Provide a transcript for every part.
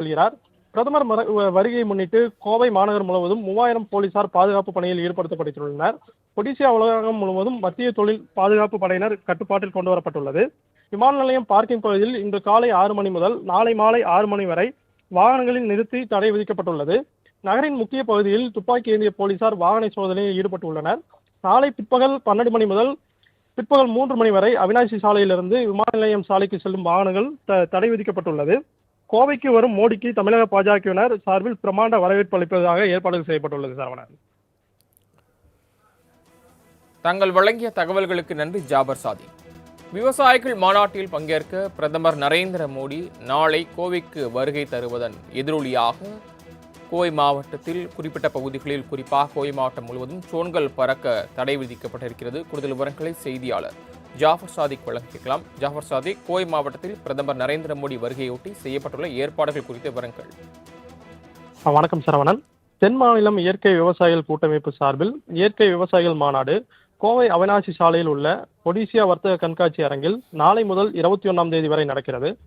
சொல்கிறார். பிரதமர் வருகையை முன்னிட்டு கோவை மாநகர் முழுவதும் மூவாயிரம் போலீசார் பாதுகாப்பு பணியில் ஈடுபடுத்தப்பட்டுள்ளனர். ஒடிசியா உலகம் முழுவதும் மத்திய தொழில் பாதுகாப்பு படையினர் கட்டுப்பாட்டில் கொண்டு வரப்பட்டுள்ளது. விமான நிலையம் பார்க்கிங் பகுதியில் இன்று காலை ஆறு மணி முதல் நாளை மாலை ஆறு மணி வரை வாகனங்களில் நிறுத்தி தடை விதிக்கப்பட்டுள்ளது. நகரின் முக்கிய பகுதியில் துப்பாக்கி ஏந்திய போலீசார் வாகன சோதனையில் ஈடுபட்டுள்ளனர். நாளை பிற்பகல் பன்னெண்டு மணி முதல் பிற்பகல் மூன்று மணி வரை அவினாசி சாலையிலிருந்து விமான நிலையம் சாலைக்கு செல்லும் வாகனங்கள் த- தடை விதிக்கப்பட்டுள்ளது. கோவைக்கு வரும் மோடிக்கு தமிழக பாஜகவினர் சார்பில் பிரமாண்ட வரவேற்பு அளிப்பதாக ஏற்பாடு செய்யப்பட்டுள்ளது சரவணன். தங்கள் வழங்கிய தகவல்களுக்கு நன்றி ஜாபர் சாதி. விவசாயிகள் மாநாட்டில் பங்கேற்க பிரதமர் நரேந்திர மோடி நாளை கோவைக்கு வருகை தருவதன் எதிரொலியாக கோவை மாவட்டத்தில் குறிப்பிட்ட பகுதிகளில் குறிப்பாக கோவை மாவட்டம் முழுவதும் சோன்கள் பறக்க தடை விதிக்கப்பட்டிருக்கிறது. கூடுதல் விவரங்களை செய்தியாளர் ஜாஃபர் சாதிக் வழங்க கேட்கலாம். ஜாஃபர் சாதிக் கோவை மாவட்டத்தில் பிரதமர் நரேந்திர மோடி வருகையொட்டி செய்யப்பட்டுள்ள ஏற்பாடுகள் குறித்த விவரங்கள். வணக்கம் சரவணன். தென் மாநிலம் இயற்கை விவசாயிகள் கூட்டமைப்பு சார்பில் இயற்கை விவசாயிகள் மாநாடு கோவை அவினாசி சாலையில் உள்ள ஒடிசியா வர்த்தக கண்காட்சி அரங்கில் நாளை முதல் இருபத்தி ஒன்றாம் தேதி வரை நடக்கிறது.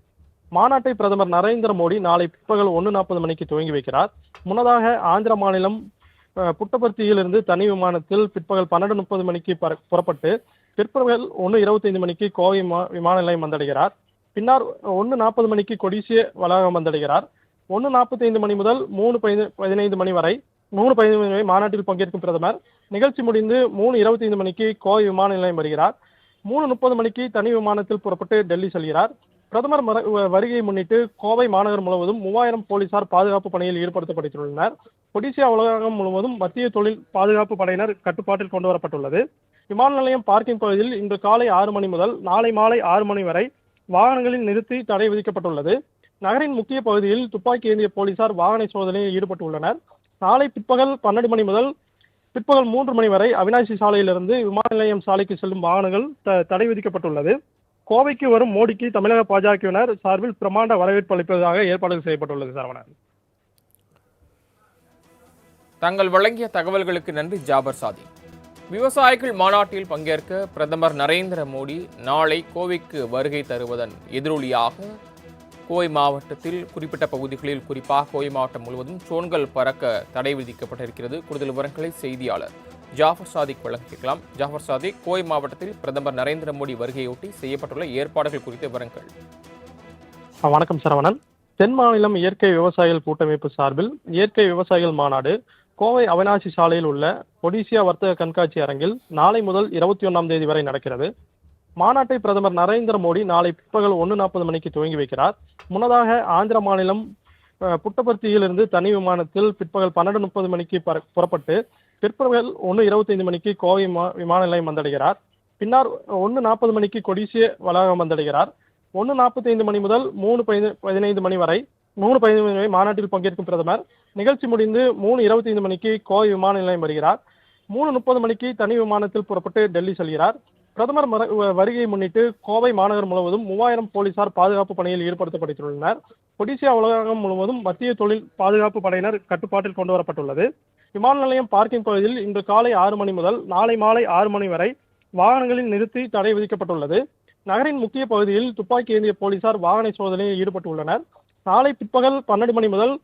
மாநாட்டை பிரதமர் நரேந்திர மோடி நாளை பிற்பகல் ஒன்று நாற்பது மணிக்கு துவங்கி வைக்கிறார். முன்னதாக ஆந்திர மாநிலம் புட்டபர்த்தியிலிருந்து தனி விமானத்தில் பிற்பகல் பன்னெண்டு முப்பது மணிக்கு புறப்பட்டு பிற்பகல் ஒன்று இருபத்தைந்து மணிக்கு கோவை மா- விமான நிலையம் வந்தடைகிறார். பின்னர் ஒன்று நாற்பது மணிக்கு கொடிசிய வளாகம் வந்தடைகிறார். ஒன்று நாற்பத்தைந்து மணி முதல் மூணு பதினைந்து மணி வரை மூணு பதினைந்து மணி வரை மாநாட்டில் பங்கேற்கும் பிரதமர். நிகழ்ச்சி முடிந்து மூணு இருபத்தைந்து மணிக்கு கோவை விமான நிலையம் வருகிறார். மூணு முப்பது மணிக்கு தனி விமானத்தில் புறப்பட்டு டெல்லி செல்கிறார். பிரதமர் வ- வருகையை முன்னிட்டு கோவை மாநகர் முழுவதும் மூவாயிரம் போலீசார் பாதுகாப்பு பணியில் ஈடுபடுத்தப்பட்டுள்ளனர். ஒடிசியா உலகம் முழுவதும் மத்திய தொழில் பாதுகாப்பு படையினர் கட்டுப்பாட்டில் கொண்டு வரப்பட்டுள்ளது. விமான நிலையம் பார்க்கிங் பகுதியில் இன்று காலை ஆறு மணி முதல் நாளை மாலை ஆறு மணி வரை வாகனங்களில் நிறுத்தி தடை விதிக்கப்பட்டுள்ளது. நகரின் முக்கிய பகுதியில் துப்பாக்கி ஏந்திய போலீசார் வாகன சோதனையில் ஈடுபட்டுள்ளனர். நாளை பிற்பகல் பன்னெண்டு மணி முதல் பிற்பகல் மூன்று மணி வரை அவினாசி சாலையிலிருந்து விமான நிலையம் சாலைக்கு செல்லும் வாகனங்கள் த- தடை விதிக்கப்பட்டுள்ளது. கோவைக்கு வரும் மோடிக்கு தமிழக பாஜகவினர் சார்பில் பிரமாண்ட வரவேற்பு அளிப்பதாக ஏற்பாடு செய்யப்பட்டுள்ளது சரவணன். தாங்கள் வழங்கிய தகவல்களுக்கு நன்றி ஜாபர் சாதி. விவசாயிகள் மாநாட்டில் பங்கேற்க பிரதமர் நரேந்திர மோடி நாளை கோவைக்கு வருகை தருவதன் எதிரொலியாக கோவை மாவட்டத்தில் குறிப்பிட்ட பகுதிகளில் குறிப்பாக கோவை மாவட்டம் முழுவதும் சோன்கள் பறக்க தடை விதிக்கப்பட்டிருக்கிறது. கூடுதல் விவரங்களை செய்தியாளர் ஜாஃபர் சாதிக் வழங்க கேட்கலாம். ஜாஃபர் சாதிக் கோவை மாவட்டத்தில் பிரதமர் நரேந்திர மோடி வருகையொட்டி செய்யப்பட்டுள்ள ஏற்பாடுகள் குறித்த விவரங்கள். வணக்கம் சரவணன். தென் மாநிலம் இயற்கை விவசாயிகள் கூட்டமைப்பு சார்பில் இயற்கை விவசாயிகள் மாநாடு கோவை அவினாசி சாலையில் உள்ள ஒடிசியா வர்த்தக கண்காட்சி அரங்கில் நாளை முதல் இருபத்தி ஒன்றாம் தேதி வரை நடக்கிறது. மாநாட்டை பிரதமர் நரேந்திர மோடி நாளை பிற்பகல் ஒன்று நாற்பது மணிக்கு துவங்கி வைக்கிறார். முன்னதாக ஆந்திர மாநிலம் புட்டபர்த்தியிலிருந்து தனி விமானத்தில் பிற்பகல் பன்னெண்டு முப்பது மணிக்கு பற- புறப்பட்டு பிற்பகல் ஒன்று இருபத்தைந்து மணிக்கு கோவை மா- விமான நிலையம் வந்தடைகிறார். பின்னர் ஒன்று நாற்பது மணிக்கு கொடிசிய வளாகம் வந்தடைகிறார். ஒன்று நாற்பத்தைந்து மணி முதல் மூணு பதினைந்து மணி வரை மூணு பதினைந்து மணி மாநாட்டில் பங்கேற்கும் பிரதமர். நிகழ்ச்சி முடிந்து மூணு இருபத்தி ஐந்து மணிக்கு கோவை விமான நிலையம் வருகிறார். மூணு முப்பது மணிக்கு தனி விமானத்தில் புறப்பட்டு டெல்லி செல்கிறார். பிரதமர் வருகையை முன்னிட்டு கோவை மாநகர் முழுவதும் மூவாயிரம் போலீசார் பாதுகாப்பு பணியில் ஈடுபடுத்தப்பட்டுள்ளனர் ஒடிசியா உலகம் முழுவதும் மத்திய தொழில் பாதுகாப்பு படையினர் கட்டுப்பாட்டில் கொண்டு வரப்பட்டுள்ளது. விமான நிலையம் பார்க்கிங் பகுதியில் இன்று காலை ஆறு மணி முதல் நாளை மாலை ஆறு மணி வரை வாகனங்களில் நிறுத்தி தடை விதிக்கப்பட்டுள்ளது. நகரின் முக்கிய பகுதியில் துப்பாக்கி ஏந்திய போலீசார் வாகன சோதனையில் ஈடுபட்டுள்ளனர். நாளை பிற்பகல் பன்னெண்டு மணி முதல்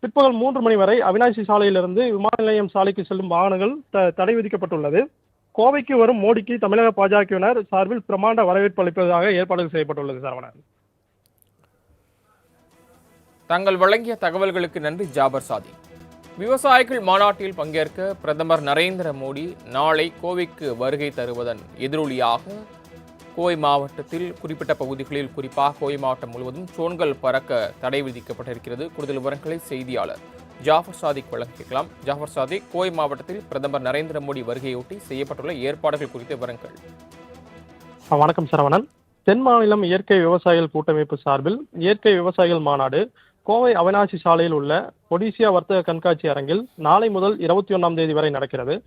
பிற்பகல் மூன்று மணி வரை அவினாசி சாலையிலிருந்து விமான நிலையம் சாலைக்கு செல்லும் வாகனங்கள் த- தடை விதிக்கப்பட்டுள்ளது. கோவைக்கு வரும் மோடிக்கு தமிழக பாஜகவினர் சார்பில் பிரமாண்ட வரவேற்பு அளிப்பதாக ஏற்பாடு செய்யப்பட்டுள்ளது சரவணன். தங்கள் வழங்கிய தகவல்களுக்கு நன்றி ஜாபர் சாதி. விவசாயிகள் மாநாட்டில் பங்கேற்க பிரதமர் நரேந்திர மோடி நாளை கோவைக்கு வருகை தருவதன் எதிரொலியாக கோவை மாவட்டத்தில் குறிப்பிட்ட பகுதிகளில் குறிப்பாக கோவை மாவட்டம் முழுவதும் சோன்கள் பறக்க தடை விதிக்கப்பட்டிருக்கிறது. கூடுதல் விவரங்களை செய்தியாளர் ஜாஃபர் சாதிக் வழங்கிக்கலாம் ஜாஃபர் சாதிக் கோவை மாவட்டத்தில் பிரதமர் நரேந்திர மோடி வருகையொட்டி செய்யப்பட்டுள்ள ஏற்பாடுகள் குறித்த விவரங்கள். வணக்கம் சரவணன். தென் மாநிலம் இயற்கை விவசாயிகள் கூட்டமைப்பு சார்பில் இயற்கை விவசாயிகள் மாநாடு கோவை அவினாசி சாலையில் உள்ள ஒடிசியா வர்த்தக கண்காட்சி அரங்கில் நாளை முதல் இருபத்தி ஒன்றாம் தேதி வரை நடக்கிறது.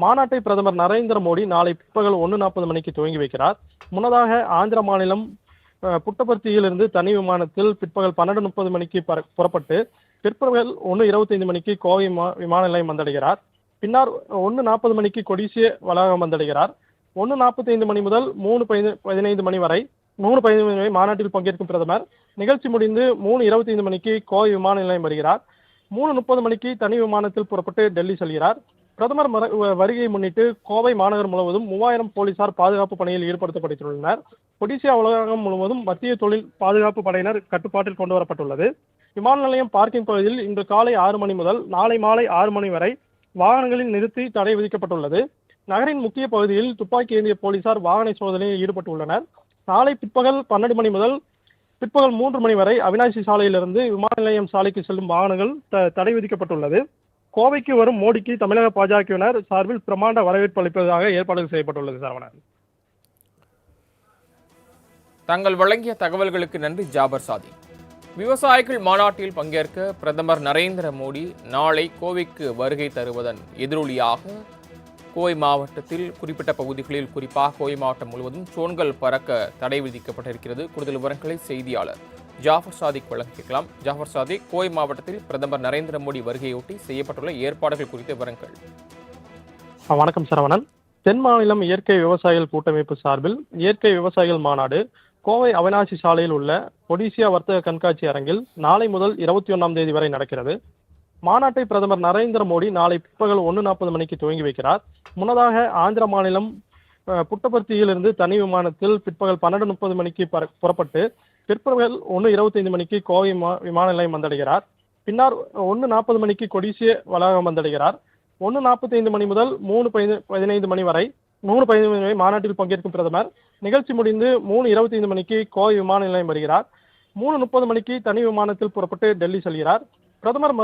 மாநாட்டை பிரதமர் நரேந்திர மோடி நாளை பிற்பகல் ஒன்று நாற்பது மணிக்கு துவங்கி வைக்கிறார். முன்னதாக ஆந்திர மாநிலம் புட்டபர்த்தியிலிருந்து தனி விமானத்தில் பிற்பகல் பன்னெண்டு முப்பது மணிக்கு பற- புறப்பட்டு பிற்பகல் ஒன்று இருபத்தைந்து மணிக்கு கோவை மா- விமான நிலையம் வந்தடைகிறார். பின்னர் ஒன்று நாற்பது மணிக்கு கொடிசிய வளாகம் வந்தடைகிறார். ஒன்று நாற்பத்தைந்து மணி முதல் மூணு பதினைந்து மணி வரை மூணு பதினைந்து மணி வரை மாநாட்டில் பங்கேற்கும் பிரதமர். நிகழ்ச்சி முடிந்து மூணு இருபத்தைந்து மணிக்கு கோவை விமான நிலையம் வருகிறார். மூணு முப்பது மணிக்கு தனி விமானத்தில் புறப்பட்டு டெல்லி செல்கிறார். பிரதமர் வ- வருகையை முன்னிட்டு கோவை மாநகர் முழுவதும் மூவாயிரம் போலீசார் பாதுகாப்பு பணியில் ஈடுபடுத்தப்பட்டுள்ளனர் ஒடிசியா உலகம் முழுவதும் மத்திய தொழில் பாதுகாப்பு படையினர் கட்டுப்பாட்டில் கொண்டு வரப்பட்டுள்ளது. விமான நிலையம் பார்க்கிங் பகுதியில் இன்று காலை ஆறு மணி முதல் நாளை மாலை ஆறு மணி வரை வாகனங்களில் நிறுத்தி தடை விதிக்கப்பட்டுள்ளது. நகரின் முக்கிய பகுதியில் துப்பாக்கி ஏந்திய போலீசார் வாகன சோதனையில் ஈடுபட்டுள்ளனர். நாளை பிற்பகல் பன்னெண்டு மணி முதல் பிற்பகல் மூன்று மணி வரை அவினாசி சாலையிலிருந்து விமான நிலையம் சாலைக்கு செல்லும் வாகனங்கள் த- தடை விதிக்கப்பட்டுள்ளது. கோவைக்கு வரும் மோடிக்கு தமிழக பாஜகவினர் சார்பில் பிரமாண்ட வரவேற்பு அளிப்பதாக ஏற்பாடுகள் செய்யப்பட்டுள்ளது சரவணன். தங்கள் வழங்கிய தகவல்களுக்கு நன்றி ஜாபர் சாதி. விவசாயிகள் மாநாட்டில் பங்கேற்க பிரதமர் நரேந்திர மோடி நாளை கோவைக்கு வருகை தருவதன் எதிரொலியாக கோவை மாவட்டத்தில் குறிப்பிட்ட பகுதிகளில் குறிப்பாக கோவை மாவட்டம் முழுவதும் சோன்கள் பறக்க தடை விதிக்கப்பட்டிருக்கிறது. கூடுதல் விவரங்களை செய்தியாளர் ஜாஃபர் சாதிக் வழங்க கேட்கலாம். ஜாஃபர் சாதிக் கோவை மாவட்டத்தில் பிரதமர் நரேந்திர மோடி வருகையொட்டி செய்யப்பட்டுள்ள ஏற்பாடுகள் குறித்த விவரங்கள். வணக்கம் சரவணன். தென் மாநிலம் இயற்கை விவசாயிகள் கூட்டமைப்பு சார்பில் இயற்கை விவசாயிகள் மாநாடு கோவை அவினாசி சாலையில் உள்ள ஒடிசியா வர்த்தக கண்காட்சி அரங்கில் நாளை முதல் இருபத்தி ஒன்றாம் தேதி வரை நடக்கிறது. மாநாட்டை பிரதமர் நரேந்திர மோடி நாளை பிற்பகல் ஒன்று நாற்பது மணிக்கு துவங்கி வைக்கிறார். முன்னதாக ஆந்திர மாநிலம் புட்டபர்த்தியிலிருந்து தனி விமானத்தில் பிற்பகல் பன்னெண்டு முப்பது மணிக்கு பற- புறப்பட்டு பிற்பகல் ஒன்று இருபத்தைந்து மணிக்கு கோவை விமான நிலையம் வந்தடைகிறார். பின்னர் ஒன்று நாற்பது மணிக்கு கொடிசிய வளாகம் வந்தடைகிறார். ஒன்று நாற்பத்தைந்து மணி முதல் மூணு பதினைந்து மணி வரை மூணு பதினைந்து மணி வரை மாநாட்டில் பங்கேற்கும் பிரதமர். நிகழ்ச்சி முடிந்து மூணு இருபத்தைந்து மணிக்கு கோவை விமான நிலையம் வருகிறார். மூணு முப்பது மணிக்கு தனி விமானத்தில் புறப்பட்டு டெல்லி செல்கிறார். பிரதமர்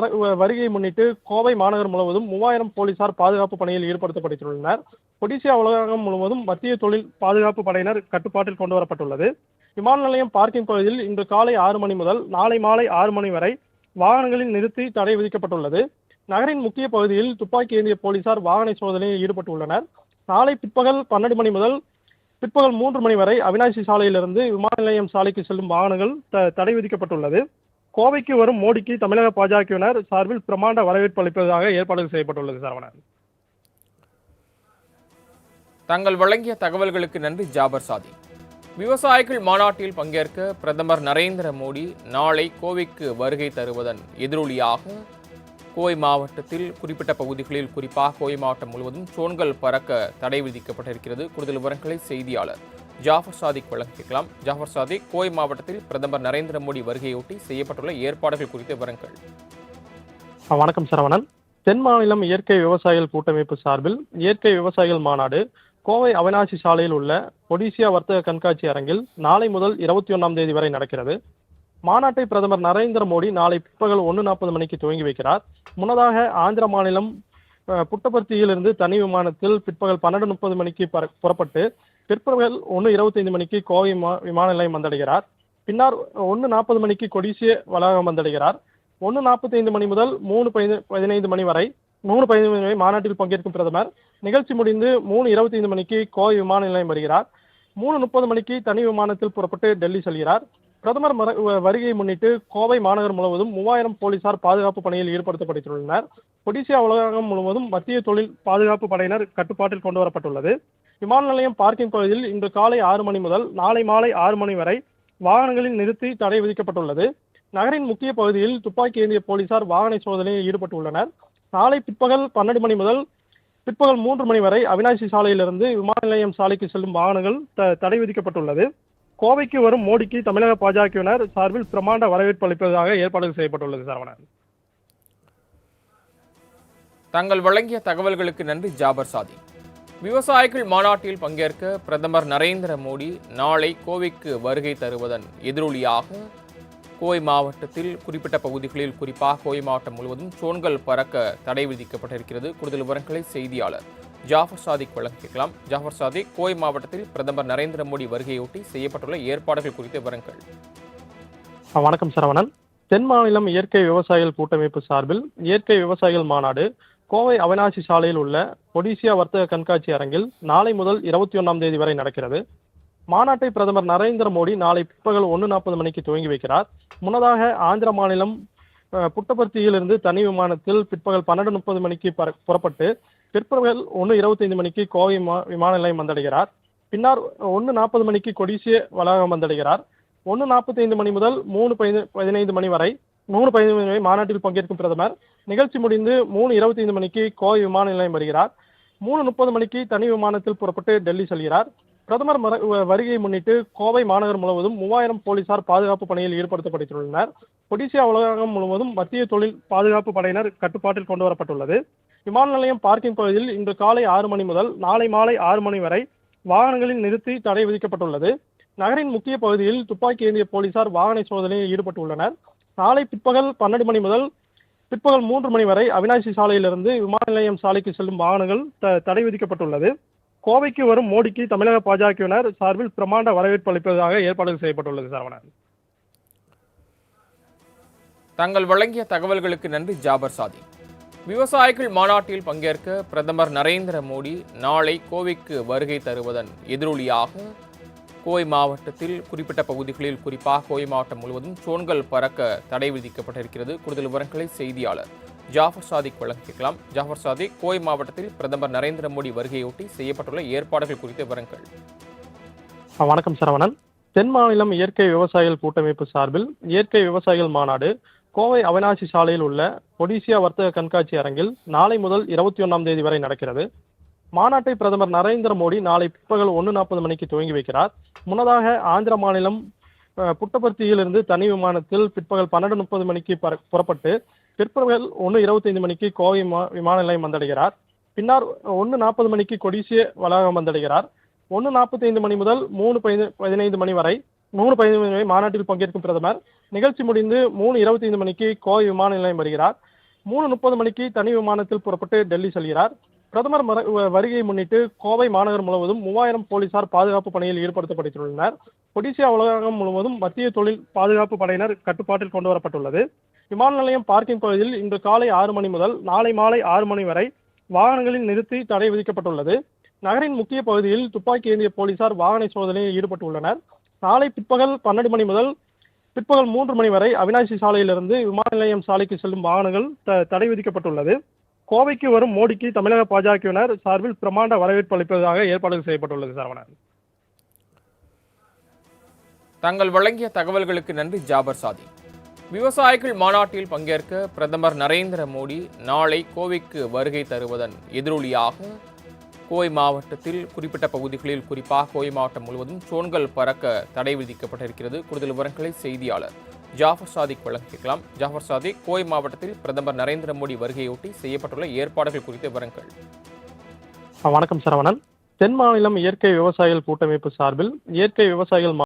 வருகையை முன்னிட்டு கோவை மாநகர் முழுவதும் மூவாயிரம் போலீசார் பாதுகாப்பு பணியில் ஈடுபடுத்தப்பட்டுள்ளனர். ஒடிசியா உலகம் முழுவதும் மத்திய தொழில் பாதுகாப்பு படையினர் கட்டுப்பாட்டில் கொண்டு வரப்பட்டுள்ளது. விமான நிலையம் பார்க்கிங் பகுதியில் இன்று காலை ஆறு மணி முதல் நாளை மாலை ஆறு மணி வரை வாகனங்களில் நிறுத்தி தடை விதிக்கப்பட்டுள்ளது. நகரின் முக்கிய பகுதியில் துப்பாக்கி ஏந்திய போலீசார் வாகன சோதனையில் ஈடுபட்டுள்ளனர். நாளை பிற்பகல் பன்னெண்டு மணி முதல் பிற்பகல் மூன்று மணி வரை அவினாசி சாலையிலிருந்து விமான நிலையம் சாலைக்கு செல்லும் வாகனங்கள் த- தடை விதிக்கப்பட்டுள்ளது. கோவைக்கு வரும் மோடிக்கு தமிழக பாஜகவினர் சார்பில் பிரமாண்ட வரவேற்பு அளிப்பதாக ஏற்பாடுகள் செய்யப்பட்டுள்ளது சரவணன். தாங்கள் வழங்கிய தகவல்களுக்கு நன்றி ஜாபர் சாதி. விவசாயிகள் மாநாட்டில் பங்கேற்க பிரதமர் நரேந்திர மோடி நாளை கோவைக்கு வருகை தருவதன் எதிரொலியாக கோவை மாவட்டத்தில் குறிப்பிட்ட பகுதிகளில் குறிப்பாக கோவை மாவட்டம் முழுவதும் சோன்கள் பறக்க தடை விதிக்கப்பட்டிருக்கிறது. கூடுதல் விவரங்களை செய்தியாளர் ஜாஃபர் சாதிக் வழங்கிக்கலாம் ஜாஃபர் சாதிக் கோவை மாவட்டத்தில் பிரதமர் நரேந்திர மோடி வருகையொட்டி செய்யப்பட்டுள்ள ஏற்பாடுகள் குறித்த விவரங்கள். வணக்கம் சரவணன். தென் மாநிலம் இயற்கை விவசாயிகள் கூட்டமைப்பு சார்பில் இயற்கை விவசாயிகள் மாநாடு கோவை அவினாசி சாலையில் உள்ள ஒடிசியா வர்த்தக கண்காட்சி அரங்கில் நாளை முதல் இருபத்தி ஒன்றாம் தேதி வரை நடக்கிறது. மாநாட்டை பிரதமர் நரேந்திர மோடி நாளை பிற்பகல் ஒன்று நாற்பது மணிக்கு துவங்கி வைக்கிறார். முன்னதாக ஆந்திர மாநிலம் புட்டபர்த்தியிலிருந்து தனி விமானத்தில் பிற்பகல் பன்னெண்டு முப்பது மணிக்கு பற- புறப்பட்டு பிற்பகல் ஒன்று இருபத்தைந்து மணிக்கு கோவை விமான நிலையம் வந்தடைகிறார். பின்னர் ஒன்று நாற்பது மணிக்கு கொடிசிய வளாகம் வந்தடைகிறார். ஒன்று நாற்பத்தைந்து மணி முதல் மூணு பதினைந்து மணி வரை மூணு பதினைந்து மணி மாநாட்டில் பங்கேற்கும் பிரதமர். நிகழ்ச்சி முடிந்து மூணு இருபத்தி ஐந்து மணிக்கு கோவை விமான நிலையம் வருகிறார். மூணு முப்பது மணிக்கு தனி விமானத்தில் புறப்பட்டு டெல்லி செல்கிறார். பிரதமர் வ- வருகையை முன்னிட்டு கோவை மாநகர் முழுவதும் மூவாயிரம் போலீசார் பாதுகாப்பு பணியில் ஈடுபடுத்தப்பட்டுள்ளனர் ஒடிசியா உலகம் முழுவதும் மத்திய தொழில் பாதுகாப்பு படையினர் கட்டுப்பாட்டில் கொண்டு வரப்பட்டுள்ளது. விமான நிலையம் பார்க்கிங் பகுதியில் இன்று காலை ஆறு மணி முதல் நாளை மாலை ஆறு மணி வரை வாகனங்களில் நிறுத்தி தடை விதிக்கப்பட்டுள்ளது. நகரின் முக்கிய பகுதியில் துப்பாக்கி ஏந்திய போலீசார் வாகன சோதனையில் ஈடுபட்டுள்ளனர். நாளை பிற்பகல் பன்னெண்டு மணி முதல் பிற்பகல் மூன்று மணி வரை அவினாசி சாலையிலிருந்து விமான நிலையம் சாலைக்கு செல்லும் வாகனங்கள் த- தடை விதிக்கப்பட்டுள்ளது. கோவைக்கு வரும் மோடிக்கு தமிழக பாஜகவினர் சார்பில் பிரமாண்ட வரவேற்பு அளிப்பதாக ஏற்பாடுகள் செய்யப்பட்டுள்ளது சரவணன். தங்கள் வழங்கிய தகவல்களுக்கு நன்றி ஜாபர் சாதி விவசாயிகள் மாநாட்டில் பங்கேற்க பிரதமர் நரேந்திர மோடி நாளை கோவைக்கு வருகை தருவதன் எதிரொலியாக கோவை மாவட்டத்தில் குறிப்பிட்ட பகுதிகளில் குறிப்பாக கோவை மாவட்டம் முழுவதும் சோன்கள் பறக்க தடை விதிக்கப்பட்டிருக்கிறது. கூடுதல் விவரங்களை செய்தியாளர் ஜாஃபர் சாதிக் வழங்க கேட்கலாம். ஜாஃபர் சாதிக் கோவை மாவட்டத்தில் பிரதமர் நரேந்திர மோடி வருகையொட்டி செய்யப்பட்டுள்ள ஏற்பாடுகள் குறித்த விவரங்கள். வணக்கம் சரவணன் தென் மாநிலம் இயற்கை விவசாயிகள் கூட்டமைப்பு சார்பில் இயற்கை விவசாயிகள் மாநாடு கோவை அவினாசி சாலையில் உள்ள ஒடிசியா வர்த்தக கண்காட்சி அரங்கில் நாளை முதல் இருபத்தி ஒன்றாம் தேதி வரை நடக்கிறது. மாநாட்டை பிரதமர் நரேந்திர மோடி நாளை பிற்பகல் ஒன்று நாற்பது மணிக்கு துவங்கி வைக்கிறார். முன்னதாக ஆந்திர மாநிலம் புட்டபர்த்தியிலிருந்து தனி விமானத்தில் பிற்பகல் பன்னெண்டு முப்பது மணிக்கு புறப்பட்டு பிற்பகல் ஒன்று இருபத்தைந்து மணிக்கு கோவை விமான நிலையம் வந்தடைகிறார். பின்னர் ஒன்று நாற்பது மணிக்கு கொடிசிய வளாகம் வந்தடைகிறார். ஒன்று நாற்பத்தைந்து மணி முதல் மூணு பதினை- பதினைந்து மணி வரை மூணு பதினைந்து மணி வரை மாநாட்டில் பங்கேற்கும் பிரதமர். நிகழ்ச்சி முடிந்து மூணு இருபத்தைந்து மணிக்கு கோவை விமான நிலையம் வருகிறார். மூணு முப்பது மணிக்கு தனி விமானத்தில் புறப்பட்டு டெல்லி செல்கிறார். பிரதமர் வருகையை முன்னிட்டு கோவை மாநகர் முழுவதும் மூவாயிரம் போலீசார் பாதுகாப்பு பணியில் ஈடுபடுத்தப்பட்டுள்ளனர் ஒடிசியா உலகம் முழுவதும் மத்திய தொழில் பாதுகாப்பு படையினர் கட்டுப்பாட்டில் கொண்டு வரப்பட்டுள்ளது. விமான நிலையம் பார்க்கிங் பகுதியில் இன்று காலை ஆறு மணி முதல் நாளை மாலை ஆறு மணி வரை வாகனங்களில் நிறுத்தி தடை விதிக்கப்பட்டுள்ளது. நகரின் முக்கிய பகுதியில் துப்பாக்கி ஏந்திய போலீசார் வாகன சோதனையில் ஈடுபட்டுள்ளனர். நாளை பிற்பகல் பன்னெண்டு மணி முதல் பிற்பகல் மூன்று மணி வரை அவினாசி சாலையிலிருந்து விமான நிலையம் சாலைக்கு செல்லும் வாகனங்கள் த- தடை விதிக்கப்பட்டுள்ளது. கோவைக்கு வரும் மோடிக்கு தமிழக பாஜகவினர் சார்பில் பிரமாண்ட வரவேற்பு அளிப்பதாக ஏற்பாடுகள் செய்யப்பட்டுள்ளது சரவணன். தங்கள் வழங்கிய தகவல்களுக்கு நன்றி ஜாபர் சாதி. விவசாயிகள் மாநாட்டில் பங்கேற்க பிரதமர் நரேந்திர மோடி நாளை கோவைக்கு வருகை தருவதன் எதிரொலியாக கோவை மாவட்டத்தில் குறிப்பிட்ட பகுதிகளில் குறிப்பாக கோவை மாவட்டம் முழுவதும் சோன்கள் பறக்க தடை விதிக்கப்பட்டிருக்கிறது. கூடுதல் விவரங்களை செய்தியாளர் ஜாஃபர் சாதிக் வழங்கிக்கலாம் ஜாஃபர் சாதிக் கோவை மாவட்டத்தில் பிரதமர் நரேந்திர மோடி வருகையொட்டி செய்யப்பட்டுள்ள ஏற்பாடுகள் குறித்த விவரங்கள். வணக்கம் சரவணன். தென் மாநிலம் இயற்கை விவசாயிகள் கூட்டமைப்பு சார்பில் இயற்கை விவசாயிகள் மாநாடு கோவை அவினாசி சாலையில் உள்ள ஒடிசியா வர்த்தக கண்காட்சி அரங்கில் நாளை முதல் இருபத்தி ஒன்றாம் தேதி வரை நடக்கிறது. மாநாட்டை பிரதமர் நரேந்திர மோடி நாளை பிற்பகல் ஒன்று நாற்பது மணிக்கு துவங்கி வைக்கிறார். முன்னதாக ஆந்திர மாநிலம் அஹ், புட்டபர்த்தியிலிருந்து தனி விமானத்தில் பிற்பகல் பன்னெண்டு முப்பது மணிக்கு பற- புறப்பட்டு பிற்பகல் ஒன்று இருபத்தைந்து மணிக்கு கோவை மா- விமான நிலையம் வந்தடைகிறார். பின்னர் ஒன்று நாற்பது மணிக்கு கொடிசிய வளாகம் வந்தடைகிறார். ஒன்று நாற்பத்தைந்து மணி முதல் மூணு பதினைந்து மணி வரை மூணு பதினைந்து மணி மாநாட்டில் பங்கேற்கும் பிரதமர். நிகழ்ச்சி முடிந்து மூணு இருபத்தைந்து மணிக்கு கோவை விமான நிலையம் வருகிறார். மூணு முப்பது மணிக்கு தனி விமானத்தில் புறப்பட்டு டெல்லி செல்கிறார். பிரதமர் வ- வருகையை முன்னிட்டு கோவை மாநகர் முழுவதும் மூவாயிரம் போலீசார் பாதுகாப்பு பணியில் ஈடுபடுத்தப்பட்டுள்ளனர் ஒடிசியா உலகம் முழுவதும் மத்திய தொழில் பாதுகாப்பு படையினர் கட்டுப்பாட்டில் கொண்டு வரப்பட்டுள்ளது. விமான நிலையம் பார்க்கிங் பகுதியில் இன்று காலை ஆறு மணி முதல் நாளை மாலை ஆறு மணி வரை வாகனங்களில் நிறுத்தி தடை விதிக்கப்பட்டுள்ளது. நகரின் முக்கிய பகுதியில் துப்பாக்கி ஏந்திய போலீசார் வாகன சோதனையில் ஈடுபட்டுள்ளனர். நாளை பிற்பகல் பன்னெண்டு மணி முதல் பிற்பகல் மூன்று மணி வரை அவினாசி சாலையிலிருந்து விமான நிலையம் சாலைக்கு செல்லும் வாகனங்கள் த- தடை விதிக்கப்பட்டுள்ளது. கோவைக்கு வரும் மோடிக்கு தமிழக பாஜகவினர் சார்பில் பிரமாண்ட வரவேற்பு அளிப்பதாக ஏற்பாடுகள் செய்யப்பட்டுள்ளது சரவணன். தாங்கள் வழங்கிய தகவல்களுக்கு நன்றி ஜாபர் சாதி. விவசாயிகள் மாநாட்டில் பங்கேற்க பிரதமர் நரேந்திர மோடி நாளை கோவைக்கு வருகை தருவதன் எதிரொலியாக கோவை மாவட்டத்தில் குறிப்பிட்ட பகுதிகளில் குறிப்பாக கோவை மாவட்டம் முழுவதும் சோன்கள் பறக்க தடை விதிக்கப்பட்டிருக்கிறது. கூடுதல் விவரங்களை செய்தியாளர் ஜாஃபர் சாதிக் வழங்கிக்கலாம் ஜாஃபர் சாதிக் கோவை மாவட்டத்தில் பிரதமர் நரேந்திர மோடி வருகையொட்டி செய்யப்பட்டுள்ள ஏற்பாடுகள் குறித்த விவரங்கள். வணக்கம் சரவணன். தென் மாநிலம் இயற்கை விவசாயிகள் கூட்டமைப்பு சார்பில் இயற்கை விவசாயிகள்